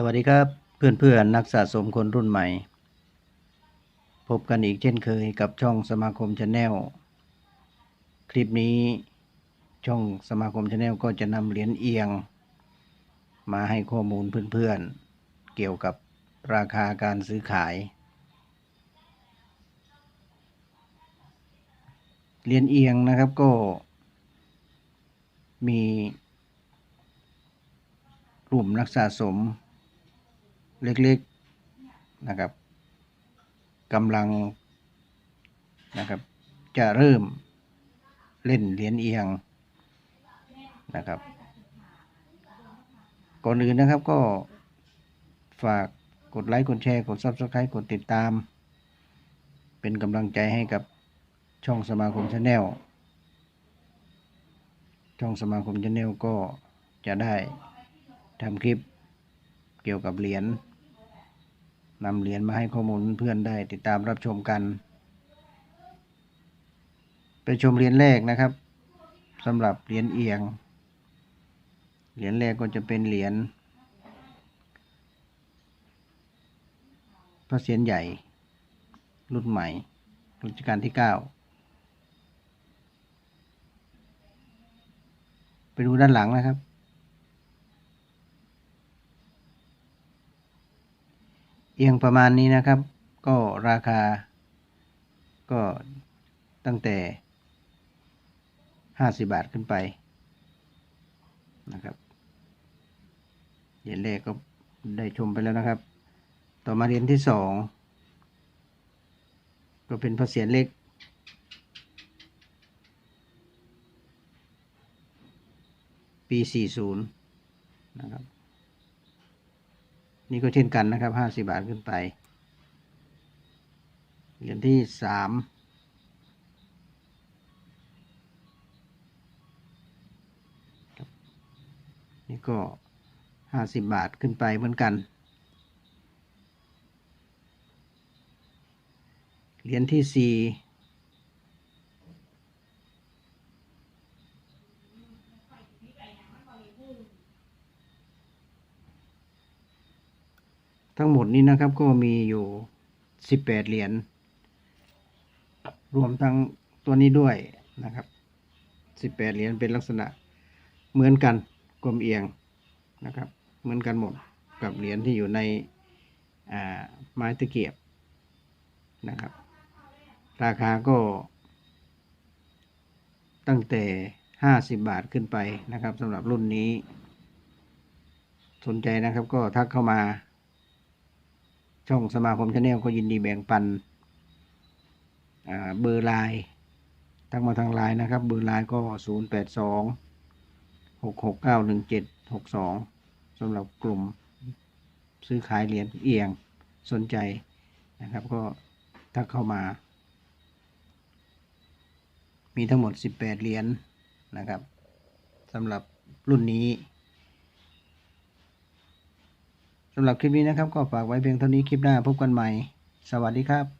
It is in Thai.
สวัสดีครับเพื่อนๆนักสะสมคนรุ่นใหม่ พบกันอีกเช่นเคยกับช่องสมาคมชาแนลคลิปนี้ช่องสมาคมชาแนลก็จะนำเหรียญเอียง มาให้ข้อมูลเพื่อนๆ เกี่ยวกับราคาการซื้อขาย เหรียญเอียงนะครับก็มีกลุ่มนักสะสม เล็กๆนะครับกำลังนะครับจะเริ่มเล่นเหรียญเอียงนะครับก่อนอื่นนะครับก็ฝากกดไลค์กดแชร์กด Subscribe กดติดตาม เป็นกำลังใจให้กับช่องสมาคมชาแนลช่องสมาคมชาแนลก็จะได้ทำคลิปเกี่ยวกับเหรียญ นำเหรียญมาให้ข้อมูลเพื่อนได้ติดตามรับชมกัน ไปชมเหรียญแรกนะครับสำหรับเหรียญเอียง เหรียญแรกก็จะเป็นเหรียญพระเศียรใหญ่ รุ่นใหม่รัชกาลที่เก้าไปดูด้านหลังนะครับ เอียงประมาณนี้นะครับ ก็ราคา ก็ตั้งแต่ห้าสิบาทขึ้นไปนะครับเหรียญแรกก็ได้ชมไปแล้วนะครับ ต่อมาเหรียญที่สองก็เป็นพระเศียรเล็ก ปี 40 นะครับ นี่ก็เช่นกันนะครับ50บาทขึ้นไป เหรียญที่สามนี่ก็50บาทขึ้นไปเหมือนกัน เหรียญที่สี่ ทั้งหมดนี้นะครับก็มีอยู่สิบแปดเหรียญรวมทั้งตัวนี้ด้วยนะครับสิบแปดเหรียญเป็นลักษณะเหมือนกันกลมเอียงนะครับ เหมือนกันหมดกับเหรียญที่อยู่ในไม้ตะเกียบนะครับ ราคาก็ตั้งแต่ห้าสิบบาทขึ้นไปนะครับสำหรับรุ่นนี้ สนใจนะครับก็ทักเข้ามา ช่องสมาคมชาแนลก็ยินดีแบ่งปันเบอร์ไลน์ทักมาทางไลน์นะครับ เบอร์ไลน์ก็ 0 8 2 6 6 9 1 7 6 2สำหรับกลุ่มซื้อขายเหรียญเอียงสนใจนะครับ ก็ทักเข้ามา มีทั้งหมด 18 เหรียญนะครับสำหรับรุ่นนี้ สำหรับคลิปนี้นะครับ ก็ฝากไว้เพียงเท่านี้คลิปหน้าพบกันใหม่ สวัสดีครับ